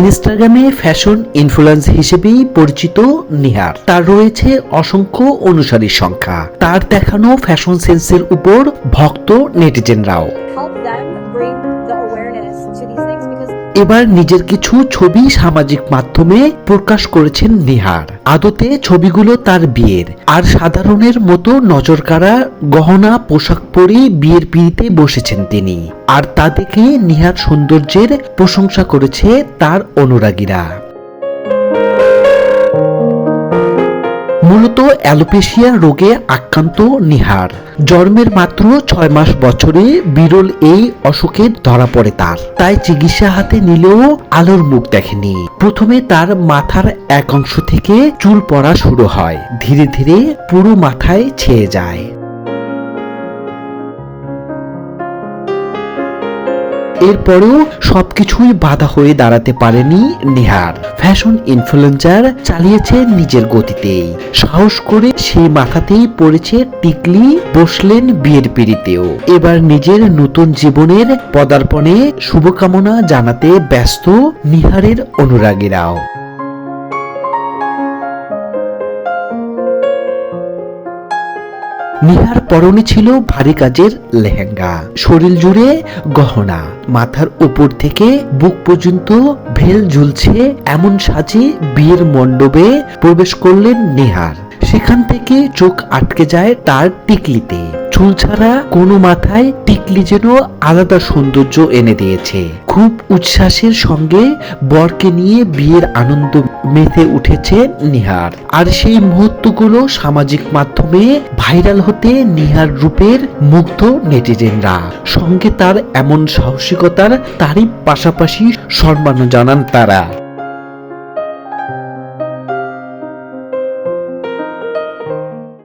ইনস্টাগ্রামে fashion influence হিসেবেই পরিচিত নিহার। তার রয়েছে অসংখ্য অনুসারীর সংখ্যা। তার দেখানো ফ্যাশন সেন্সের উপর ভক্ত নেটিজেনরাও। Help them bring the awareness to these এবার নিজের কিছু ছবি সামাজিক মাধ্যমে প্রকাশ করেছেন নিহার। আদতে ছবিগুলো তার বিয়ের। আর সাধারণের মতো নজর কাড়া গহনা, পোশাক পরে বিয়ের পিড়িতে বসেছেন তিনি। আর তা দেখে নিহার সৌন্দর্যের প্রশংসা করেছে তার অনুরাগীরা। মূলত অ্যালোপেশিয়া রোগে আক্রান্ত নিহার। জন্মের মাত্র ছয় মাস বছরে বিরল এই অসুখে ধরা পড়ে তার। তাই চিকিৎসা হাতে নিলেও আলোর মুখ দেখেনি। প্রথমে তার মাথার এক অংশ থেকে চুল পড়া শুরু হয়। ধীরে ধীরে পুরো মাথায় ছেয়ে যায়। এরপরেও সবকিছুই বাধা হয়ে দাঁড়াতে পারেনি নেহার। ফ্যাশন ইনফ্লুয়েন্সার চালিয়েছে নিজের গতিতেই সাহস করে সেই মাথাতেই পড়েছে টিকলি, বসলেন বিয়ের পিড়িতেও। এবার নিজের নতুন জীবনের পদার্পণে শুভকামনা জানাতে ব্যস্ত নিহারের অনুরাগীরাও। নিহার পরনে ছিল ভারী কাজের লেহেঙ্গা। শরীর জুড়ে গহনা। মাথার উপর থেকে বুক পর্যন্ত ভেল ঝুলছে এমন সাজে বিয়ের মণ্ডপে প্রবেশ করলেন নিহার। সেখান থেকে চোখ আটকে যায় তার টিকলিতে। চুল ছাড়া কোনো মাথায় টিকলি যেন আলাদা সৌন্দর্য এনে দিয়েছে। খুব উচ্ছ্বাসের সঙ্গে বরকে নিয়ে বিয়ের আনন্দ মেতে উঠেছে নিহার। আর সেই মুহূর্তগুলো সামাজিক মাধ্যমে ভাইরাল হতে নিহার রূপের মুগ্ধ নেটিজেনরা। সঙ্গে তার এমন সাহসিকতার তারই পাশাপাশি সম্মান জানান তারা।